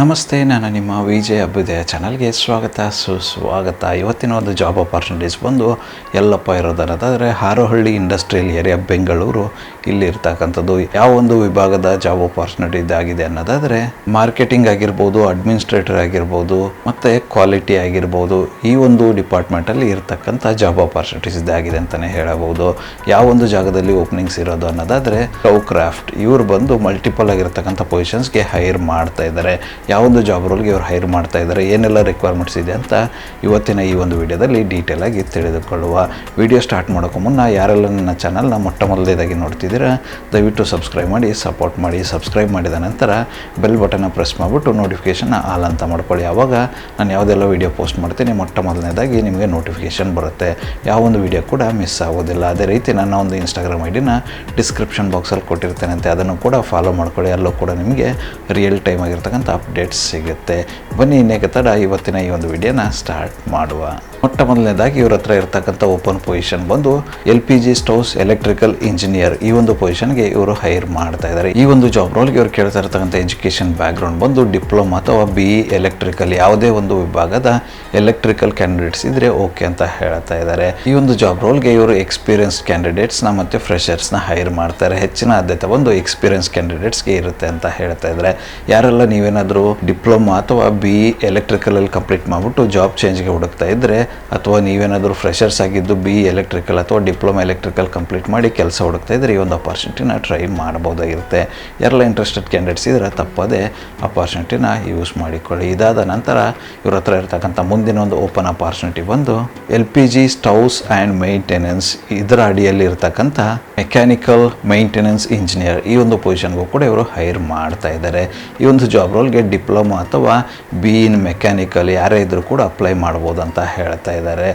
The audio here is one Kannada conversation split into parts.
ನಮಸ್ತೆ, ನಾನು ನಿಮ್ಮ ವಿಜಯ್ ಅಭ್ಯುದಯ ಚಾನಲ್ಗೆ ಸ್ವಾಗತ, ಸುಸ್ವಾಗತ. ಇವತ್ತಿನ ಒಂದು ಜಾಬ್ ಅಪರ್ಚುನಿಟೀಸ್ ಬಂದು ಎಲ್ಲಪ್ಪ ಇರೋದನ್ನೋದಾದರೆ ಹಾರೋಹಳ್ಳಿ ಇಂಡಸ್ಟ್ರಿಯಲ್ ಏರಿಯಾ ಬೆಂಗಳೂರು ಇಲ್ಲಿ ಇರ್ತಕ್ಕಂಥದ್ದು ಯಾವ ಒಂದು ವಿಭಾಗದ ಜಾಬ್ ಅಪರ್ಚುನಿಟಿ ಇದಾಗಿದೆ ಅನ್ನೋದಾದರೆ ಮಾರ್ಕೆಟಿಂಗ್ ಆಗಿರ್ಬೋದು ಅಡ್ಮಿನಿಸ್ಟ್ರೇಟರ್ ಆಗಿರ್ಬೋದು, ಮತ್ತು ಕ್ವಾಲಿಟಿ ಆಗಿರ್ಬೋದು, ಈ ಒಂದು ಡಿಪಾರ್ಟ್ಮೆಂಟಲ್ಲಿ ಇರತಕ್ಕಂಥ ಜಾಬ್ ಅಪರ್ಚುನಿಟೀಸ್ ಇದಾಗಿದೆ ಅಂತಲೇ ಹೇಳಬಹುದು. ಯಾವ ಒಂದು ಜಾಗದಲ್ಲಿ ಓಪನಿಂಗ್ಸ್ ಇರೋದು ಅನ್ನೋದಾದರೆ ಕ್ರಾಫ್ಟ್ ಇವರು ಬಂದು ಮಲ್ಟಿಪಲ್ ಆಗಿರ್ತಕ್ಕಂಥ ಪೊಸಿಷನ್ಸ್ಗೆ ಹೈರ್ ಮಾಡ್ತಾ ಇದ್ದಾರೆ. ಯಾವೊಂದು ಜಾಬ್ ರೋಲ್ಗೆ ಇವರು ಹೈರ್ ಮಾಡ್ತಾ ಇದ್ದಾರೆ ಏನೆಲ್ಲ ರಿಕ್ವೈರ್ಮೆಂಟ್ಸ್ ಇದೆ ಅಂತ ಇವತ್ತಿನ ಈ ಒಂದು ವಿಡಿಯೋದಲ್ಲಿ ಡೀಟೇಲ್ ಆಗಿ ತಿಳಿದುಕೊಳ್ಳುವ. ವಿಡಿಯೋ ಸ್ಟಾರ್ಟ್ ಮಾಡೋಕ್ಕೂ ಮುನ್ನ ಯಾರೆಲ್ಲ ನನ್ನ ಚಾನಲ್ನ ಮೊಟ್ಟ ಮೊದಲನೇದಾಗಿ ನೋಡ್ತಿದ್ದೀರಾ, ದಯವಿಟ್ಟು ಸಬ್ಸ್ಕ್ರೈಬ್ ಮಾಡಿ ಸಪೋರ್ಟ್ ಮಾಡಿ ಸಬ್ಸ್ಕ್ರೈಬ್ ಮಾಡಿದ ನಂತರ ಬೆಲ್ ಬಟನ್ನ ಪ್ರೆಸ್ ಮಾಡಿಬಿಟ್ಟು ನೋಟಿಫಿಕೇಷನ್ ಆಲ್ ಅಂತ ಮಾಡ್ಕೊಳ್ಳಿ. ಆವಾಗ ನಾನು ಯಾವುದೆಲ್ಲ ವಿಡಿಯೋ ಪೋಸ್ಟ್ ಮಾಡ್ತೀನಿ ಮೊಟ್ಟ ಮೊದಲನೇದಾಗಿ ನಿಮಗೆ ನೋಟಿಫಿಕೇಷನ್ ಬರುತ್ತೆ. ಯಾವೊಂದು ವಿಡಿಯೋ ಕೂಡ ಮಿಸ್ ಆಗೋದಿಲ್ಲ. ಅದೇ ರೀತಿ ನನ್ನ ಒಂದು ಇನ್ಸ್ಟಾಗ್ರಾಮ್ ಐ ಡಿನ ಡಿಸ್ಕ್ರಿಪ್ಷನ್ ಬಾಕ್ಸಲ್ಲಿ ಕೊಟ್ಟಿರ್ತೇನೆ ಅದನ್ನು ಕೂಡ ಫಾಲೋ ಮಾಡ್ಕೊಳ್ಳಿ. ಅಲ್ಲೂ ಕೂಡ ನಿಮಗೆ ರಿಯಲ್ ಟೈಮ್ ಆಗಿರ್ತಕ್ಕಂಥ ಅಪ್ಡೇಟ್ಸ್ ಸಿಗುತ್ತೆ. ಬನ್ನಿ, ಇನ್ನೇಕ ತಡ. ಇವತ್ತಿನ ಈ ಒಂದು ವಿಡಿಯೋನ ಸ್ಟಾರ್ಟ್ ಮಾಡುವ. ಮೊಟ್ಟ ಮೊದಲನೇದಾಗಿ ಇವ್ರ ಹತ್ರ ಇರ್ತಕ್ಕಂಥ ಓಪನ್ ಪೊಸಿಷನ್ ಬಂದು L P G stoves electrical engineer ಈ ಒಂದು ಪೊಸಿಷನ್ಗೆ ಇವರು ಹೈರ್ ಮಾಡ್ತಾ ಇದ್ದಾರೆ. ಈ ಒಂದು ಜಾಬ್ ರೋಲ್ಗೆ ಇವ್ರು ಕೇಳ್ತಾ ಇರ್ತಕ್ಕಂಥ ಎಜುಕೇಷನ್ ಬ್ಯಾಕ್ಗ್ರೌಂಡ್ ಬಂದು ಡಿಪ್ಲೊಮಾ ಅಥವಾ ಬಿ ಇ ಎಲೆಕ್ಟ್ರಿಕಲ್ ಯಾವುದೇ ಒಂದು ವಿಭಾಗದ ಎಲೆಕ್ಟ್ರಿಕಲ್ ಕ್ಯಾಂಡಿಡೇಟ್ಸ್ ಇದ್ರೆ ಓಕೆ ಅಂತ ಹೇಳ್ತಾ ಇದ್ದಾರೆ. ಈ ಒಂದು ಜಾಬ್ ರೋಲ್ಗೆ ಇವರು ಎಕ್ಸ್ಪೀರಿಯನ್ಸ್ ಕ್ಯಾಂಡಿಡೇಟ್ಸ್ನ ಮತ್ತು ಫ್ರೆಷರ್ಸ್ನ ಹೈರ್ ಮಾಡ್ತಾರೆ. ಹೆಚ್ಚಿನ ಆದ್ಯತೆ ಒಂದು ಎಕ್ಸ್ಪೀರಿಯನ್ಸ್ ಕ್ಯಾಂಡಿಡೇಟ್ಸ್ಗೆ ಇರುತ್ತೆ ಅಂತ ಹೇಳ್ತಾ ಇದ್ದಾರೆ. ಯಾರೆಲ್ಲ ನೀವೇನಾದರೂ ಡಿಪ್ಲೊಮಾ ಅಥವಾ ಬಿ ಇ ಎಲೆಕ್ಟ್ರಿಕಲಲ್ಲಿ ಕಂಪ್ಲೀಟ್ ಮಾಡಿಬಿಟ್ಟು ಜಾಬ್ ಚೇಂಜ್ಗೆ ಹುಡುಕ್ತಾ ಇದ್ದರೆ ಅಥವಾ ನೀವೇನಾದರೂ ಫ್ರೆಷರ್ಸ್ ಆಗಿದ್ದು ಬಿ ಎಲೆಕ್ಟ್ರಿಕಲ್ ಅಥವಾ ಡಿಪ್ಲೊಮಾ ಎಲೆಕ್ಟ್ರಿಕಲ್ ಕಂಪ್ಲೀಟ್ ಮಾಡಿ ಕೆಲಸ ಹುಡುಕ್ತಾ ಇದ್ದರೆ ಈ ಒಂದು ಅಪಾರ್ಚುನಿಟಿನ ಟ್ರೈ ಮಾಡ್ಬೋದಾಗಿರುತ್ತೆ ಎಲ್ಲ ಇಂಟ್ರೆಸ್ಟೆಡ್ ಕ್ಯಾಂಡಿಡೇಟ್ಸ್ ಇದ್ದರೆ ತಪ್ಪದೆ ಅಪಾರ್ಚುನಿಟಿನ ಯೂಸ್ ಮಾಡಿಕೊಳ್ಳಿ. ಇದಾದ ನಂತರ ಇವ್ರ ಹತ್ರ ಇರ್ತಕ್ಕಂಥ ಮುಂದಿನ ಒಂದು ಓಪನ್ ಅಪಾರ್ಚುನಿಟಿ ಬಂದು L P G stoves and maintenance ಇದರ ಅಡಿಯಲ್ಲಿ ಇರತಕ್ಕಂಥ ಮೆಕ್ಯಾನಿಕಲ್ ಮೈಂಟೆನೆನ್ಸ್ ಇಂಜಿನಿಯರ್ ಈ ಒಂದು ಪೊಸಿಷನ್ಗೂ ಕೂಡ ಇವರು ಹೈರ್ ಮಾಡ್ತಾ ಇದ್ದಾರೆ. ಈ ಒಂದು ಜಾಬ್ ರೋಲ್ಗೆ ಡಿಪ್ಲೊಮಾ ಅಥವಾ ಬಿ ಇನ್ ಮೆಕ್ಯಾನಿಕಲ್ ಯಾರೇ ಇದ್ದರೂ ಕೂಡ ಅಪ್ಲೈ ಮಾಡ್ಬೋದು ಅಂತ ಹೇಳ್ತಾ ಇದ್ದಾರೆ.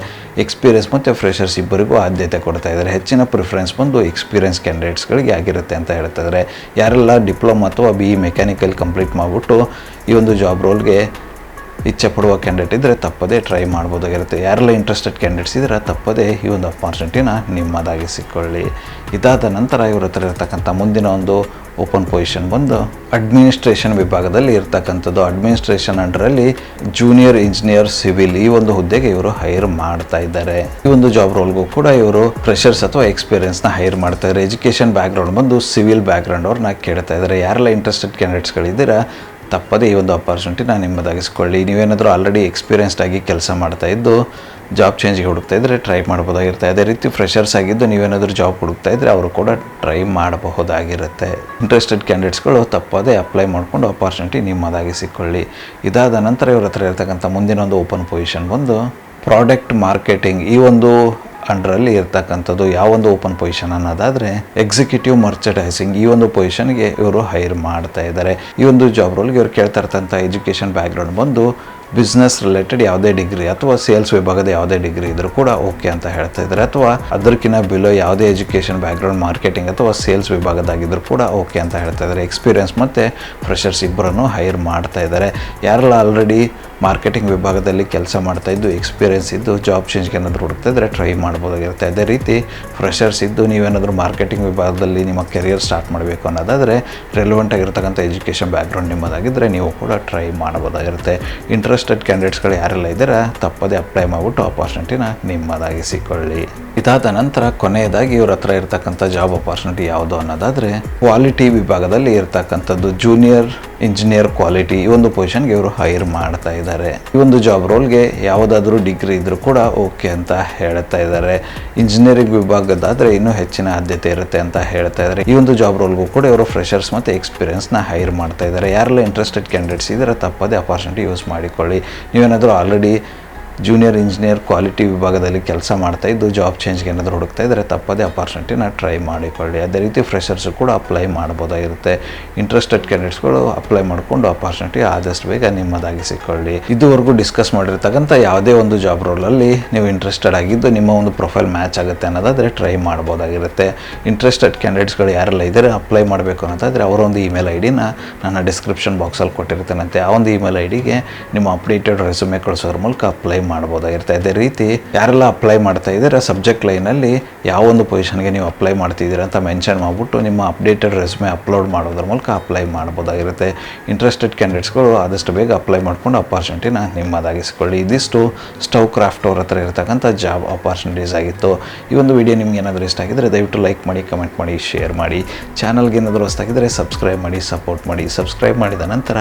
ಎಕ್ಸ್ಪೀರಿಯನ್ಸ್ ಮತ್ತು ಫ್ರೆಷರ್ಸ್ ಇಬ್ಬರಿಗೂ ಆದ್ಯತೆ ಕೊಡ್ತಾ ಇದ್ದಾರೆ. ಹೆಚ್ಚಿನ ಪ್ರಿಫರೆನ್ಸ್ ಬಂದು ಎಕ್ಸ್ಪೀರಿಯನ್ಸ್ ಕ್ಯಾಂಡಿಡೇಟ್ಸ್ಗಳಿಗೆ ಆಗಿರುತ್ತೆ ಅಂತ ಹೇಳ್ತಾ ಇದ್ದಾರೆ. ಯಾರೆಲ್ಲ ಡಿಪ್ಲೊಮೊ ಅಥವಾ ಬಿ ಇ ಮೆಕ್ಯಾನಿಕಲ್ ಕಂಪ್ಲೀಟ್ ಮಾಡಿಬಿಟ್ಟು ಈ ಒಂದು ಜಾಬ್ ರೋಲ್ಗೆ ಇಚ್ಛೆ ಪಡುವ ಕ್ಯಾಂಡಿಡೇಟ್ ಇದ್ದರೆ ತಪ್ಪದೇ ಟ್ರೈ ಮಾಡ್ಬೋದಾಗಿರುತ್ತೆ. ಯಾರೆಲ್ಲ ಇಂಟ್ರೆಸ್ಟೆಡ್ ಕ್ಯಾಂಡಿಡೇಟ್ಸ್ ಇದ್ದರೆ ತಪ್ಪದೇ ಈ ಒಂದು ಅಪಾರ್ಚುನಿಟಿನ ನಿಮ್ಮದಾಗಿಸಿಕೊಳ್ಳಿ. ಇದಾದ ನಂತರ ಇವ್ರ ಹತ್ರ ಇರತಕ್ಕಂಥ ಮುಂದಿನ ಒಂದು ಓಪನ್ ಪೊಸಿಷನ್ ಬಂದು ಅಡ್ಮಿನಿಸ್ಟ್ರೇಷನ್ ವಿಭಾಗದಲ್ಲಿ ಇರ್ತಕ್ಕಂಥದ್ದು. ಅಡ್ಮಿನಿಸ್ಟ್ರೇಷನ್ ಅಂಡ್ರಲ್ಲಿ ಜೂನಿಯರ್ ಇಂಜಿನಿಯರ್ ಸಿವಿಲ್ ಈ ಒಂದು ಹುದ್ದೆಗೆ ಇವರು ಹೈರ್ ಮಾಡ್ತಾ ಇದ್ದಾರೆ. ಈ ಒಂದು ಜಾಬ್ ರೋಲ್ಗೂ ಕೂಡ ಇವರು ಫ್ರೆಷರ್ಸ್ ಅಥವಾ ಎಕ್ಸ್ಪೀರಿಯನ್ಸ್ನ ಹೈರ್ ಮಾಡ್ತಾ ಇದ್ದಾರೆ. ಎಜುಕೇಷನ್ ಬ್ಯಾಕ್ಗ್ರೌಂಡ್ ಬಂದು ಸಿವಿಲ್ ಬ್ಯಾಕ್ಗ್ರೌಂಡ್ ಅವ್ರನ್ನ ಕೇಳ್ತಾ ಇದ್ದಾರೆ. ಯಾರೆಲ್ಲ ಇಂಟ್ರೆಸ್ಟೆಡ್ ಕ್ಯಾಂಡಿಡೇಟ್ಸ್ಗಳಿದ್ದೀರಾ ತಪ್ಪದೇ ಈ ಒಂದು ಅಪಾರ್ಚುನಿಟಿನ ನಿಮ್ಮದಾಗಿಸ್ಕೊಳ್ಳಿ. ನೀವೇನಾದರೂ ಆಲ್ರೆಡಿ ಎಕ್ಸ್ಪೀರಿಯನ್ಸ್ಡ್ ಆಗಿ ಕೆಲಸ ಮಾಡ್ತಾ ಇದ್ದು ಜಾಬ್ ಚೇಂಜ್ಗೆ ಹುಡುಕ್ತಾ ಇದ್ದರೆ ಟ್ರೈ ಮಾಡ್ಬೋದಾಗಿರುತ್ತೆ. ಅದೇ ರೀತಿ ಫ್ರೆಷರ್ಸ್ ಆಗಿದ್ದು ನೀವೇನಾದರೂ ಜಾಬ್ ಹುಡುಕ್ತಾ ಇದ್ದರೆ ಅವರು ಕೂಡ ಟ್ರೈ ಮಾಡಬಹುದಾಗಿರುತ್ತೆ. ಇಂಟ್ರೆಸ್ಟೆಡ್ ಕ್ಯಾಂಡಿಡೇಟ್ಸ್ಗಳು ತಪ್ಪದೇ ಅಪ್ಲೈ ಮಾಡಿಕೊಂಡು ಅಪಾರ್ಚುನಿಟಿ ನಿಮ್ಮದಾಗಿ ಸಿಕ್ಕೊಳ್ಳಿ. ಇದಾದ ನಂತರ ಇವ್ರ ಹತ್ರ ಇರ್ತಕ್ಕಂಥ ಮುಂದಿನ ಒಂದು ಓಪನ್ ಪೊಸಿಷನ್ ಬಂದು ಪ್ರಾಡಕ್ಟ್ ಮಾರ್ಕೆಟಿಂಗ್ ಈ ಒಂದು ಅಂಡರಲ್ಲಿ ಇರ್ತಕ್ಕಂಥದ್ದು ಯಾವೊಂದು ಓಪನ್ ಪೊಸಿಷನ್ ಅನ್ನೋದಾದರೆ ಎಕ್ಸಿಕ್ಯೂಟಿವ್ ಮರ್ಚಡೈಸಿಂಗ್ ಈ ಒಂದು ಪೊಸಿಷನ್ಗೆ ಇವರು ಹೈರ್ ಮಾಡ್ತಾ ಇದ್ದಾರೆ. ಈ ಒಂದು ಜಾಬ್ ರೋಲ್ಗೆ ಇವರು ಕೇಳ್ತಾ ಇರ್ತಕ್ಕಂಥ ಎಜುಕೇಷನ್ ಬ್ಯಾಕ್ಗ್ರೌಂಡ್ ಬಂದು ಬಿಸ್ನೆಸ್ ರಿಲೇಟೆಡ್ ಯಾವುದೇ ಡಿಗ್ರಿ ಅಥವಾ ಸೇಲ್ಸ್ ವಿಭಾಗದ ಯಾವುದೇ ಡಿಗ್ರಿ ಇದ್ರೂ ಕೂಡ ಓಕೆ ಅಂತ ಹೇಳ್ತಾ ಇದ್ದಾರೆ. ಅಥವಾ ಅದಕ್ಕಿಂತ ಬಿಲೋ ಯಾವುದೇ ಎಜುಕೇಷನ್ ಬ್ಯಾಕ್ಗ್ರೌಂಡ್ ಮಾರ್ಕೆಟಿಂಗ್ ಅಥವಾ ಸೇಲ್ಸ್ ವಿಭಾಗದಾಗಿದ್ದರೂ ಕೂಡ ಓಕೆ ಅಂತ ಹೇಳ್ತಾ ಇದ್ದಾರೆ. ಎಕ್ಸ್ಪೀರಿಯನ್ಸ್ ಮತ್ತು ಫ್ರೆಷರ್ಸ್ ಇಬ್ಬರನ್ನು ಹೈರ್ ಮಾಡ್ತಾ ಇದ್ದಾರೆ. ಯಾರೆಲ್ಲ ಆಲ್ರೆಡಿ ಮಾರ್ಕೆಟಿಂಗ್ ವಿಭಾಗದಲ್ಲಿ ಕೆಲಸ ಮಾಡ್ತಾ ಇದ್ದು ಎಕ್ಸ್ಪೀರಿಯನ್ಸ್ ಇದ್ದು ಜಾಬ್ ಚೇಂಜ್ಗೆ ಏನಾದರೂ ಹುಡುಕ್ತಾ ಇದ್ದರೆ ಟ್ರೈ ಮಾಡ್ಬೋದಾಗಿರುತ್ತೆ. ಅದೇ ರೀತಿ ಫ್ರೆಷರ್ಸ್ ಇದ್ದು, ನೀವೇನಾದರೂ ಮಾರ್ಕೆಟಿಂಗ್ ವಿಭಾಗದಲ್ಲಿ ನಿಮ್ಮ ಕೆರಿಯರ್ ಸ್ಟಾರ್ಟ್ ಮಾಡಬೇಕು ಅನ್ನೋದಾದರೆ ರೆಲೆವೆಂಟ್ ಆಗಿರ್ತಕ್ಕಂಥ ಎಜುಕೇಷನ್ ಬ್ಯಾಕ್ಗ್ರೌಂಡ್ ನಿಮ್ಮದಾಗಿದ್ದರೆ ನೀವು ಕೂಡ ಟ್ರೈ ಮಾಡ್ಬೋದಾಗಿರುತ್ತೆ ಇಂಟ್ರೆಸ್ಟೆಡ್ ಕ್ಯಾಂಡಿಡೇಟ್ಸ್ಗಳು ಯಾರೆಲ್ಲ ಇದ್ದಾರೆ ತಪ್ಪದೇ ಅಪ್ಲೈ ಮಾಡಿಬಿಟ್ಟು ಅಪಾರ್ಚುನಿಟಿನ ನಿಮ್ಮದಾಗಿಸಿಕೊಳ್ಳಿ. ಇದಾದ ನಂತರ ಕೊನೆಯದಾಗಿ ಇವ್ರ ಹತ್ರ ಇರ್ತಕ್ಕಂಥ ಜಾಬ್ ಅಪಾರ್ಚುನಿಟಿ ಯಾವುದು ಅನ್ನೋದಾದರೆ ಕ್ವಾಲಿಟಿ ವಿಭಾಗದಲ್ಲಿ ಇರ್ತಕ್ಕಂಥದ್ದು ಜೂನಿಯರ್ ಇಂಜಿನಿಯರ್ ಕ್ವಾಲಿಟಿ ಈ ಒಂದು ಪೊಸಿಷನ್ಗೆ ಇವರು ಹೈರ್ ಮಾಡ್ತಾ ಇದ್ದಾರೆ ಈ ಒಂದು ಜಾಬ್ ರೋಲ್ಗೆ ಯಾವುದಾದ್ರೂ ಡಿಗ್ರಿ ಇದ್ರೂ ಕೂಡ ಓಕೆ ಅಂತ ಹೇಳ್ತಾ ಇದ್ದಾರೆ ಇಂಜಿನಿಯರಿಂಗ್ ವಿಭಾಗದಾದರೆ ಇನ್ನೂ ಹೆಚ್ಚಿನ ಆದ್ಯತೆ ಇರುತ್ತೆ ಅಂತ ಹೇಳ್ತಾ ಇದ್ದಾರೆ ಈ ಒಂದು ಜಾಬ್ ರೋಲ್ಗೂ ಕೂಡ ಇವರು ಫ್ರೆಷರ್ಸ್ ಮತ್ತು ಎಕ್ಸ್ಪೀರಿಯನ್ಸ್ನ ಹೈರ್ ಮಾಡ್ತಾ ಇದ್ದಾರೆ ಯಾರೆಲ್ಲ ಇಂಟ್ರೆಸ್ಟೆಡ್ ಕ್ಯಾಂಡಿಡೇಟ್ಸ್ ಇದ್ದಾರೆ ತಪ್ಪದೇ ಅಪಾರ್ಚುನಿಟಿ ಯೂಸ್ ಮಾಡಿಕೊಳ್ಳಿ. ನೀವೇನಾದರೂ ಆಲ್ರೆಡಿ ಜೂನಿಯರ್ ಇಂಜಿನಿಯರ್ ಕ್ವಾಲಿಟಿ ವಿಭಾಗದಲ್ಲಿ ಕೆಲಸ ಮಾಡ್ತಾ ಇದ್ದು ಜಾಬ್ ಚೇಂಜ್ಗೆ ಏನಾದರೂ ಹುಡುಕ್ತಾ ಇದ್ದರೆ ತಪ್ಪದೇ ಅಪಾರ್ಚುನಿಟಿನ ಟ್ರೈ ಮಾಡಿಕೊಳ್ಳಿ. ಅದೇ ರೀತಿ ಫ್ರೆಷರ್ಸು ಕೂಡ ಅಪ್ಲೈ ಮಾಡ್ಬೋದಾಗಿರುತ್ತೆ. ಇಂಟ್ರೆಸ್ಟೆಡ್ ಕ್ಯಾಂಡಿಡೇಟ್ಸ್ಗಳು ಅಪ್ಲೈ ಮಾಡಿಕೊಂಡು ಅಪಾರ್ಚುನಿಟಿ ಆದಷ್ಟು ಬೇಗ ನಿಮ್ಮದಾಗಿಸಿಕೊಳ್ಳಿ ಇದುವರೆಗೂ ಡಿಸ್ಕಸ್ ಮಾಡಿರ್ತಕ್ಕಂಥ ಯಾವುದೇ ಒಂದು ಜಾಬ್ ರೋಲಲ್ಲಿ ನೀವು ಇಂಟ್ರೆಸ್ಟೆಡ್ ಆಗಿದ್ದು, ನಿಮ್ಮ ಒಂದು ಪ್ರೊಫೈಲ್ ಮ್ಯಾಚ್ ಆಗುತ್ತೆ ಅನ್ನೋದಾದರೆ ಟ್ರೈ ಮಾಡ್ಬೋದಾಗಿರುತ್ತೆ. ಇಂಟ್ರೆಸ್ಟೆಡ್ ಕ್ಯಾಂಡಿಡೇಟ್ಸ್ಗಳು ಯಾರೆಲ್ಲ ಇದ್ದಾರೆ ಅಪ್ಲೈ ಮಾಡಬೇಕು ಅನ್ನೋದಾದರೆ ಅವರ ಒಂದು ಇಮೇಲ್ ಐ ಡಿನ ನನ್ನ ಡಿಸ್ಕ್ರಿಪ್ಷನ್ ಬಾಕ್ಸಲ್ಲಿ ಕೊಟ್ಟಿರ್ತೇನಂತೆ. ಆ ಒಂದು ಇಮೇಲ್ ಐ ಡಿಗೆ ನಿಮ್ಮ ಅಪ್ಡೇಟೆಡ್ ರೆಸ್ಯೂಮೆ ಕಳಿಸೋದ್ರ ಮೂಲಕ ಅಪ್ಲೈ ಮಾಡ್ಬೋದಾಗಿರುತ್ತೆ. ಅದೇ ರೀತಿ ಯಾರೆಲ್ಲ ಅಪ್ಲೈ ಮಾಡ್ತಾ ಇದ್ದೀರಾ ಸಬ್ಜೆಕ್ಟ್ ಲೈನಲ್ಲಿ ಯಾವ ಒಂದು ಪೊಸಿಷನ್ಗೆ ನೀವು ಅಪ್ಲೈ ಮಾಡ್ತಿದ್ದೀರಾ ಅಂತ ಮೆನ್ಷನ್ ಮಾಡಿಬಿಟ್ಟು ನಿಮ್ಮ ಅಪ್ಡೇಟೆಡ್ ರೆಸ್ಮೆ ಅಪ್ಲೋಡ್ ಮಾಡೋದ್ರ ಮೂಲಕ ಅಪ್ಲೈ ಮಾಡ್ಬೋದಾಗಿರುತ್ತೆ. ಇಂಟ್ರೆಸ್ಟೆಡ್ ಕ್ಯಾಂಡಿಡೇಟ್ಸ್ಗಳು ಆದಷ್ಟು ಬೇಗ ಅಪ್ಲೈ ಮಾಡ್ಕೊಂಡು ಅಪಾರ್ಚುನಿಟಿನ ನಿಮ್ಮದಾಗಿಸ್ಕೊಳ್ಳಿ. ಇದಿಷ್ಟು ಸ್ಟವ್ ಕ್ರಾಫ್ಟ್ ಅವ್ರ ಹತ್ರ ಇರತಕ್ಕಂಥ ಜಾಬ್ ಅಪಾರ್ಚುನಿಟೀಸ್ ಆಗಿತ್ತು. ಈ ಒಂದು ವಿಡಿಯೋ ನಿಮ್ಗೆ ಏನಾದರೂ ಇಷ್ಟ ಆಗಿದ್ರೆ ದಯವಿಟ್ಟು ಲೈಕ್ ಮಾಡಿ ಕಮೆಂಟ್ ಮಾಡಿ ಶೇರ್ ಮಾಡಿ. ಚಾನಲ್ಗೆ ಏನಾದರೂ ಹೊಸ್ತಾಗಿದ್ದರೆ ಸಬ್ಸ್ಕ್ರೈಬ್ ಮಾಡಿ ಸಪೋರ್ಟ್ ಮಾಡಿ. ಸಬ್ಸ್ಕ್ರೈಬ್ ಮಾಡಿದ ನಂತರ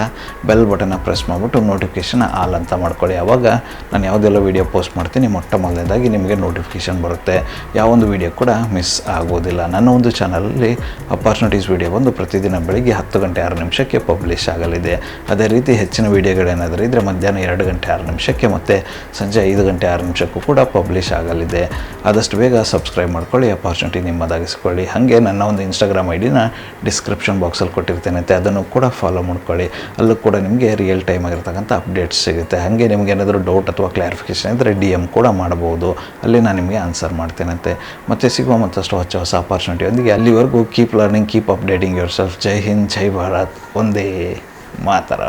ಬೆಲ್ ಬಟನ್ನ ಪ್ರೆಸ್ ಮಾಡಿಬಿಟ್ಟು ನೋಟಿಫಿಕೇಶನ್ ಆಲ್ ಅಂತ ಮಾಡ್ಕೊಳ್ಳಿ. ಅವಾಗ ನಾನು ಯಾವುದೆಲ್ಲ ವೀಡಿಯೋ ಪೋಸ್ಟ್ ಮಾಡ್ತೀನಿ, ಮೊಟ್ಟ ಮೊದಲನೇದಾಗಿ ನಿಮಗೆ ನೋಟಿಫಿಕೇಷನ್ ಬರುತ್ತೆ. ಯಾವೊಂದು ವೀಡಿಯೋ ಕೂಡ ಮಿಸ್ ಆಗೋದಿಲ್ಲ. ನನ್ನ ಒಂದು ಚಾನಲಲ್ಲಿ ಅಪಾರ್ಚುನಿಟೀಸ್ ವೀಡಿಯೋ ಬಂದು ಪ್ರತಿದಿನ ಬೆಳಿಗ್ಗೆ ಹತ್ತು ಗಂಟೆ ಆರು ನಿಮಿಷಕ್ಕೆ ಪಬ್ಲಿಷ್ ಆಗಲಿದೆ. ಅದೇ ರೀತಿ ಹೆಚ್ಚಿನ ವೀಡಿಯೋಗಳೇನಾದರೂ ಇದ್ದರೆ ಮಧ್ಯಾಹ್ನ ಎರಡು ಗಂಟೆ ಆರು ನಿಮಿಷಕ್ಕೆ ಮತ್ತು ಸಂಜೆ ಐದು ಗಂಟೆ ಆರು ನಿಮಿಷಕ್ಕೂ ಕೂಡ ಪಬ್ಲಿಷ್ ಆಗಲಿದೆ. ಆದಷ್ಟು ಬೇಗ ಸಬ್ಸ್ಕ್ರೈಬ್ ಮಾಡ್ಕೊಳ್ಳಿ ಅಪಾರ್ಚುನಿಟಿ ನಿಮ್ಮದಾಗಿಸ್ಕೊಳ್ಳಿ. ಹಾಗೆ ನನ್ನ ಒಂದು ಇನ್ಸ್ಟಾಗ್ರಾಮ್ ಐಡಿನ ಡಿನ ಡಿಸ್ಕ್ರಿಪ್ಷನ್ ಬಾಕ್ಸಲ್ಲಿ ಕೊಟ್ಟಿರ್ತೇನೆ ಅದನ್ನು ಕೂಡ ಫಾಲೋ ಮಾಡ್ಕೊಳ್ಳಿ. ಅಲ್ಲೂ ಕೂಡ ನಿಮಗೆ ರಿಯಲ್ ಟೈಮ್ ಆಗಿರ್ತಕ್ಕಂಥ ಅಪ್ಡೇಟ್ಸ್ ಸಿಗುತ್ತೆ. ಹಾಗೆ ನಿಮಗೆ ಏನಾದರೂ ಡೌಟ್ ಅಥವಾ ಕ್ಲಾರಿಫಿಕೇಷನ್ ಇದ್ದರೆ ಡಿ ಎಂ ಕೂಡ ಮಾಡ್ಬೋದು. ಅಲ್ಲಿ ನಾನು ನಿಮಗೆ ಆನ್ಸರ್ ಮಾಡ್ತೇನಂತೆ. ಮತ್ತು ಸಿಗುವ ಮತ್ತಷ್ಟು ಹೊಸ ಹೊಸ ಅಪಾರ್ಚುನಿಟಿಯೊಂದಿಗೆ ಅಲ್ಲಿವರೆಗೂ keep learning keep updating yourself ಜೈ ಹಿಂದ್, ಜೈ ಭಾರತ್. ಒಂದೇ ಮಾತರ.